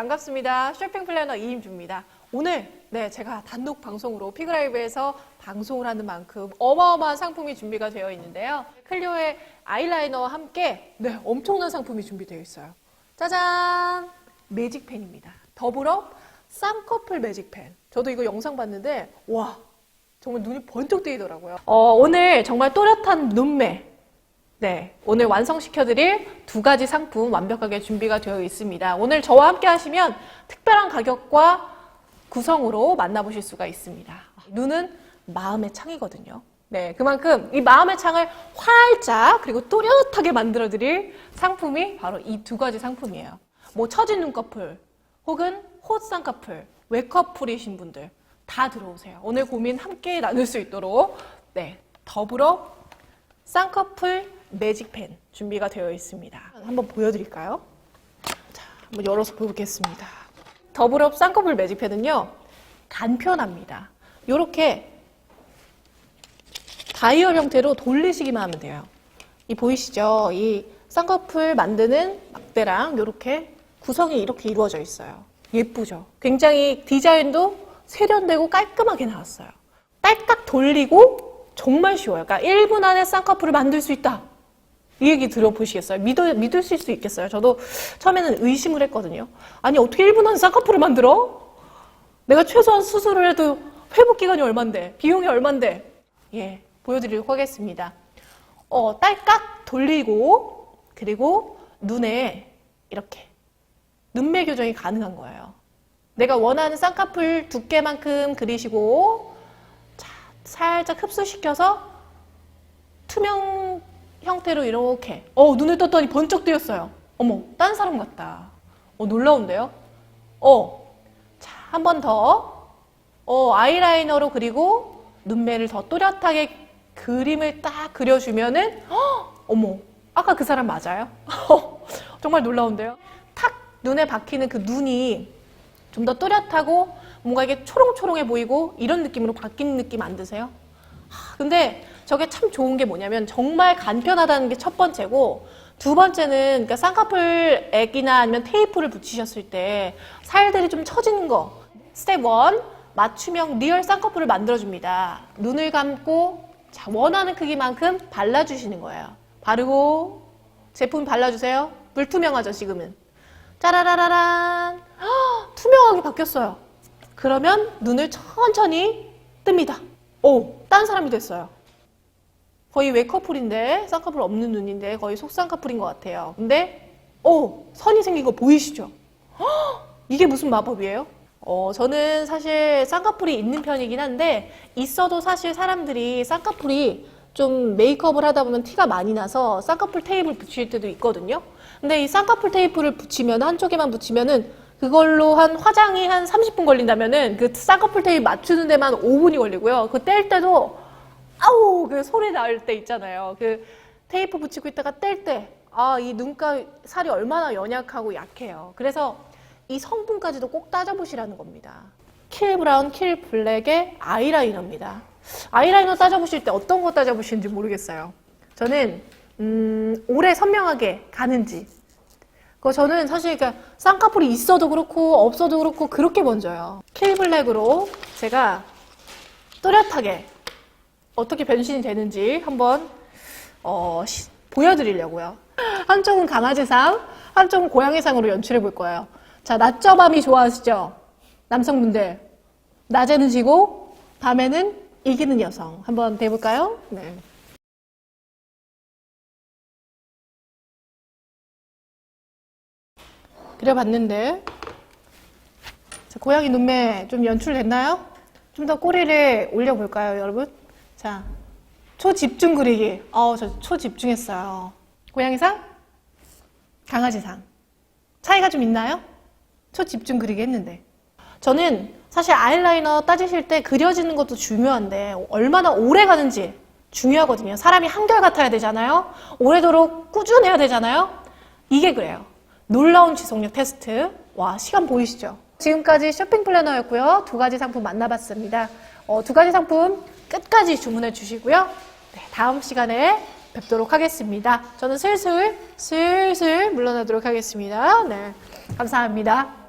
반갑습니다. 쇼핑 플래너 이임주입니다. 오늘 네 제가 단독 방송으로 피그라이브에서 방송을 하는 만큼 어마어마한 상품이 준비가 되어 있는데요. 클리오의 아이라이너와 함께 네 엄청난 상품이 준비되어 있어요. 짜잔 매직펜입니다. 더불어 쌍꺼풀 매직펜. 저도 이거 영상 봤는데 와 정말 눈이 번쩍 뜨이더라고요. 어, 오늘 정말 또렷한 눈매 네, 오늘 완성시켜드릴 두 가지 상품 완벽하게 준비가 되어 있습니다. 오늘 저와 함께 하시면 특별한 가격과 구성으로 만나보실 수가 있습니다. 눈은 마음의 창이거든요. 네, 그만큼 이 마음의 창을 활짝 그리고 또렷하게 만들어드릴 상품이 바로 이 두 가지 상품이에요. 뭐 처진 눈꺼풀 혹은 콧 쌍꺼풀, 외커풀이신 분들 다 들어오세요. 오늘 고민 함께 나눌 수 있도록 네, 더불어 쌍꺼풀 매직펜 준비가 되어 있습니다. 한번 보여드릴까요? 자, 한번 열어서 보겠습니다. 더불어 쌍꺼풀 매직펜은요, 간편합니다. 이렇게 다이얼 형태로 돌리시기만 하면 돼요. 이 보이시죠? 이 쌍꺼풀 만드는 막대랑 이렇게 구성이 이렇게 이루어져 있어요. 예쁘죠? 굉장히 디자인도 세련되고 깔끔하게 나왔어요. 딸깍 돌리고 정말 쉬워요. 그러니까 1분 안에 쌍꺼풀을 만들 수 있다. 이 얘기 들어보시겠어요? 믿어, 믿으실 수 있겠어요? 저도 처음에는 의심을 했거든요. 아니, 어떻게 1분 안에 쌍꺼풀을 만들어? 내가 최소한 수술을 해도 회복 기간이 얼만데, 비용이 얼만데. 예, 보여드리도록 하겠습니다. 어, 딸깍 돌리고, 그리고 눈에 이렇게 눈매 교정이 가능한 거예요. 내가 원하는 쌍꺼풀 두께만큼 그리시고, 자, 살짝 흡수시켜서 형태로 이렇게 어 눈을 떴더니 번쩍 뜨였어요. 어머, 딴 사람 같다. 어 놀라운데요? 어, 자 한 번 더. 어 아이라이너로 그리고 눈매를 더 또렷하게 그림을 딱 그려주면은 헉, 어머, 아까 그 사람 맞아요? 정말 놀라운데요? 탁 눈에 박히는 그 눈이 좀 더 또렷하고 뭔가 이게 초롱초롱해 보이고 이런 느낌으로 바뀌는 느낌 안 드세요? 하, 근데 저게 참 좋은 게 뭐냐면 정말 간편하다는 게 첫 번째고 두 번째는 그러니까 쌍꺼풀 액이나 아니면 테이프를 붙이셨을 때 살들이 좀 처지는 거 스텝 원 맞춤형 리얼 쌍꺼풀을 만들어줍니다. 눈을 감고 자, 원하는 크기만큼 발라주시는 거예요. 바르고 제품 발라주세요. 물투명하죠 지금은. 짜라라라란 헉, 투명하게 바뀌었어요. 그러면 눈을 천천히 뜹니다. 오, 딴 사람이 됐어요. 거의 웨커풀인데 쌍꺼풀 없는 눈인데 거의 속쌍꺼풀인 것 같아요. 근데 오, 선이 생긴 거 보이시죠? 헉, 이게 무슨 마법이에요? 어, 저는 사실 쌍꺼풀이 있는 편이긴 한데 있어도 사실 사람들이 쌍꺼풀이 좀 메이크업을 하다 보면 티가 많이 나서 쌍꺼풀 테이프를 붙일 때도 있거든요. 근데 이 쌍꺼풀 테이프를 붙이면 한쪽에만 붙이면은 그걸로 한 화장이 한 30분 걸린다면은 그 쌍꺼풀 테이프 맞추는 데만 5분이 걸리고요. 그 뗄 때도 아우 그 소리 날 때 있잖아요. 그 테이프 붙이고 있다가 뗄 때 아 이 눈가 살이 얼마나 연약하고 약해요. 그래서 이 성분까지도 꼭 따져보시라는 겁니다. 킬 브라운, 킬 블랙의 아이라이너입니다. 아이라이너 따져보실 때 어떤 거 따져보시는지 모르겠어요. 저는 음, 오래 선명하게 가는지. 그 저는 사실 그 쌍꺼풀이 있어도 그렇고 없어도 그렇고 그렇게 번져요. 킬 블랙으로 제가 또렷하게 어떻게 변신이 되는지 한번 어, 시- 보여드리려고요. 한쪽은 강아지상, 한쪽은 고양이상으로 연출해 볼 거예요. 자, 낮저 밤이 좋아하시죠? 남성분들. 낮에는 지고, 밤에는 이기는 여성. 한번 해볼까요? 네. 그려봤는데, 자, 고양이 눈매 좀 연출됐나요? 좀 더 꼬리를 올려볼까요, 여러분? 자, 초집중 그리기. 어, 저 초집중했어요. 고양이상? 강아지상. 차이가 좀 있나요? 초집중 그리기 했는데. 저는 사실 아이라이너 따지실 때 그려지는 것도 중요한데 얼마나 오래 가는지 중요하거든요. 사람이 한결 같아야 되잖아요. 오래도록 꾸준해야 되잖아요. 이게 그래요. 놀라운 지속력 테스트. 와, 시간 보이시죠? 지금까지 쇼핑 플래너였고요. 두 가지 상품 만나봤습니다. 어, 두 가지 상품 끝까지 주문해 주시고요. 네, 다음 시간에 뵙도록 하겠습니다. 저는 슬슬, 슬슬 물러나도록 하겠습니다. 네, 감사합니다.